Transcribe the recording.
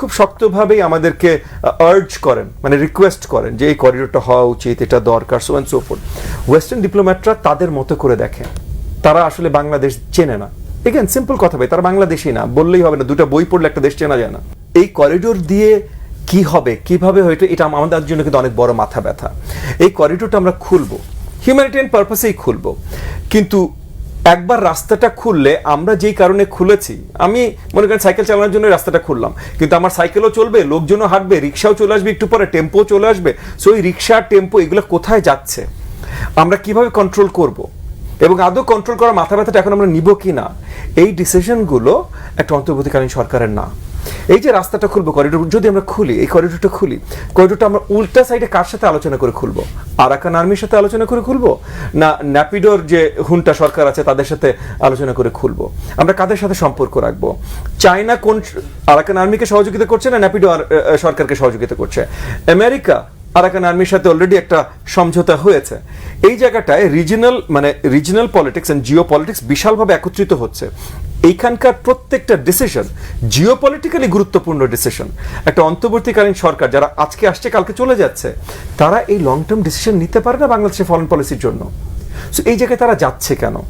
খুব শক্তভাবেই আমাদেরকে আর্জ করেন মানে রিকোয়েস্ট করেন যে এই করিডোরটা হওয়া উচিত, এটা দরকার so and so fourth western ডিপ্লোম্যাটরা তাদের মতো করে দেখে। তারা আসলে বাংলাদেশ চেনে না। এগেন সিম্পল কথা ভাই, তারা বাংলাদেশই না, বললেই হবে না, দুটো বই পড়লে একটা দেশ চেনা যায় না। এই করিডোর দিয়ে কি হবে, কীভাবে হয়তো এটা আমাদের জন্য কিন্তু অনেক বড় মাথা ব্যথা। এই করিডোরটা আমরা খুলবো। হিউম্যানিটেরিয়ান পারপাসেই খুলবো। কিন্তু একবার রাস্তাটা খুললে আমরা যেই কারণে খুলেছি, আমি মনে করেন সাইকেল চালানোর জন্য রাস্তাটা খুললাম, কিন্তু আমার সাইকেলও চলবে, লোকজনও হাঁটবে, রিক্সাও চলে আসবে, একটু পরে টেম্পো চলে আসবে সো এই রিক্সা টেম্পো এগুলো কোথায় যাচ্ছে? আমরা কীভাবে কন্ট্রোল করব? এবং আদৌ কন্ট্রোল করার মাথা ব্যথাটা এখন আমরা নিব কি না এই ডিসিশনগুলো একটা অন্তর্বর্তীকালীন সরকারের না। এই যে রাস্তাটা খুলবো করিডোর যদি আমরা খুলি, এই করিডোরটা খুলি করিডোরটা আমরা উল্টা সাইডে কার সাথে আলোচনা করে খুলবো? আরাকান আর্মির সাথে আলোচনা করে খুলবো? না ন্যাপিডোর যে হুন্টা সরকার আছে, তাদের সাথে আলোচনা করে খুলবো? আমরা কাদের সাথে সম্পর্ক রাখব? চায়না কোন আরাকান আর্মিকে সহযোগিতা করছে না ন্যাপিডো সরকারকে সহযোগিতা করছে? আমেরিকা আরাকান আর্মির সাথে অলরেডি একটা সমঝোতা হয়েছে। এই জায়গাটায় রিজিনাল মানে regional politics and geopolitics বিশালভাবে একত্রিত হচ্ছে। এইখানকার প্রত্যেকটা ডিসিশন জিও পলিটিক্যালি গুরুত্বপূর্ণ ডিসিশন একটা অন্তর্বর্তীকালীন সরকার যারা আজকে আসছে, কালকে চলে যাচ্ছে, তারা এই লং টার্ম ডিসিশন নিতে পারে না বাংলাদেশের ফরেন পলিসির জন্য। সো এই জায়গায় তারা যাচ্ছে কেন?